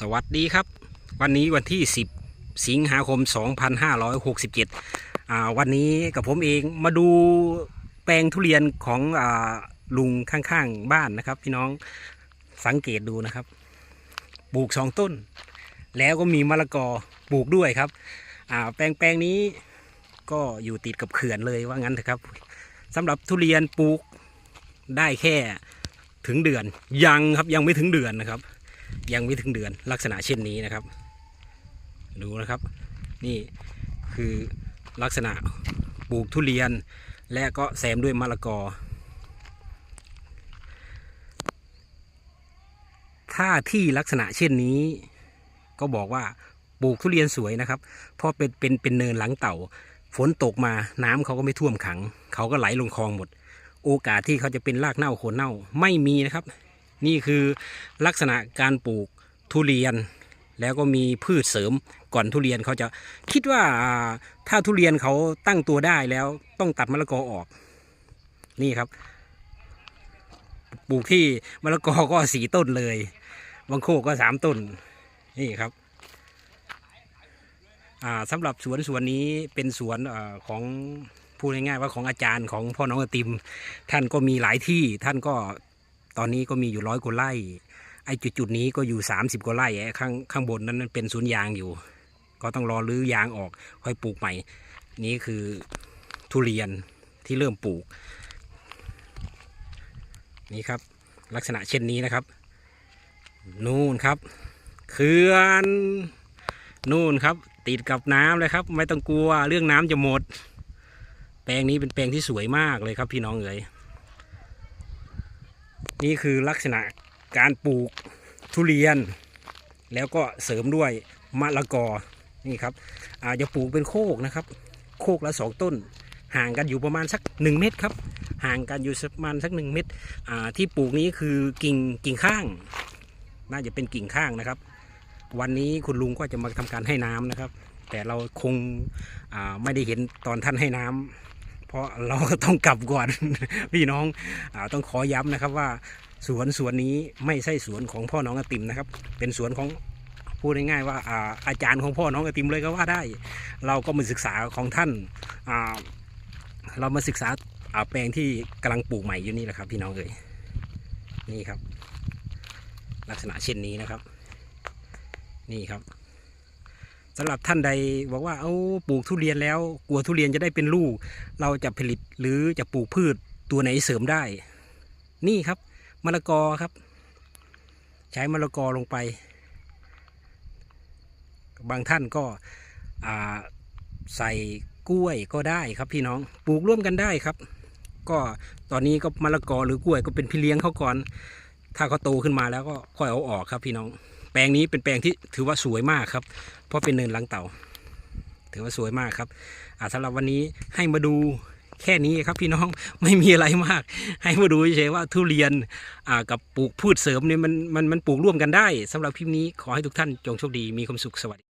สวัสดีครับ วันนี้วันที่ 10 สิงหาคม 2567อ่าวันนี้กับผมเองมาดูแปลงทุเรียนของอาลุงข้างๆบ้านนะครับ พี่น้องสังเกตดูนะครับปลูกสองต้น แล้วก็มีมะละกอปลูกด้วยครับอ่าแปลงแปลงนี้ก็อยู่ติดกับเขื่อนเลยว่างั้นเถอะครับสำหรับทุเรียนปลูกได้แค่ถึงเดือนยังครับยังไม่ถึงเดือนนะครับ ยังไม่ถึงเดือนลักษณะเช่นนี้นะครับ ดูนะครับ นี่คือลักษณะปลูกทุเรียน และก็แซมด้วยมะละกอ ถ้าที่ลักษณะเช่นนี้ ก็บอกว่าปลูกทุเรียนสวยนะครับ เพราะเป็นเป็นเป็นเนินหลังเต่า ฝนตกมาน้ำเขาก็ไม่ท่วมขัง เขาก็ไหลลงคลองหมด โอกาสที่เขาจะเป็นรากเน่าโคนเน่าไม่มีนะครับ นี่คือลักษณะการปลูกทุเรียน แล้วก็มีพืชเสริมก่อนทุเรียนเขาจะคิดว่าถ้าทุเรียนเขาตั้งตัวได้แล้วต้องตัดมะละกอออก นี่ครับ ปลูกที่มะละกอก็สีต้นเลยบางโคก็สามต้น นี่ครับสำหรับสวนสวนนี้เป็นสวนอของพูดง่ายๆว่าของอาจารย์ของพ่อน้องอติม ท่านก็มีหลายที่ท่านก็ ตอนนี้ก็มีอยู่ร้อยกว่าไร่ไอ้จุดๆนี้ก็อยู่ 30กว่าไร่ข้างข้างบนนั้นเป็นสวนยางอยู่ ก็ต้องรอรื้อยางออกค่อยปลูกใหม่ นี่คือทุเรียนที่เริ่มปลูก นี่ครับลักษณะเช่นนี้นะครับ นู่นครับเขื่อนนู่นครับ ติดกับน้ำเลยครับ ไม่ต้องกลัวเรื่องน้ำจะหมด แปลงนี้เป็นแปลงที่สวยมากเลยครับพี่น้องเอ๋ย นี่คือลักษณะการปลูกทุเรียน แล้วก็เสริมด้วยมะละกอนี่ครับอาจจะปลูกเป็นโคกนะครับ โคกละสองต้น ห่างกันอยู่ประมาณสักหนึ่งเมตรครับ ห่างกันอยู่ประมาณสักหนึ่งเมตรที่ปลูกนี้คือกิ่งกิ่งข้าง น่าจะเป็นกิ่งข้างนะครับ วันนี้คุณลุงก็จะมาทำการให้น้ำนะครับ แต่เราคงไม่ได้เห็นตอนท่านให้น้ำ เพราะเราก็ต้องกลับก่อน พี่น้องอต้องขอย้ำนะครับว่าสวนสวนนี้ไม่ใช่สวนของพ่อน้องอติมนะครับ เป็นสวนของพูดง่ายๆว่าอาอาจารย์ของพ่อน้องอติมเลยก็ว่าได้ เราก็มาศึกษาของท่านาเรามาศึกษาาแปลงที่กำลังปลูกใหม่อยู่นี่แหละครับ พี่น้องเอ๋ยนี่ครับ ลักษณะเช่นนี้นะครับ นี่ครับ สำหรับท่านใดบอกว่าเอาปลูกทุเรียนแล้ว กลัวทุเรียนจะได้เป็นลูก เราจะผลิตหรือจะปลูกพืชตัวไหนเสริมได้ นี่ครับมะละกอครับ ใช้มะละกอลงไป บางท่านก็ใส่กล้วยก็ได้ครับพี่น้องปลูกร่วมกันได้ครับ ก็ตอนนี้ก็มะละกอหรือกล้วยก็เป็นพี่เลี้ยงเขาก่อน ถ้าเขาโตขึ้นมาแล้วก็ค่อยเอาออกครับพี่น้อง แปลงนี้เป็นแปลงที่ถือว่าสวยมากครับ เพราะเป็นเนินลังเต่า ถือว่าสวยมากครับอ่าสำหรับวันนี้ให้มาดูแค่นี้ครับพี่น้องไม่มีอะไรมาก ให้มาดูเฉยว่าทุเรียนอ่ากับปลูกพืชเสริมเนี่ยมันมันมันปลูกร่วมกันได้สำหรับคลิปนี้ขอให้ทุกท่านจงโชคดีมีความสุขสวัสดี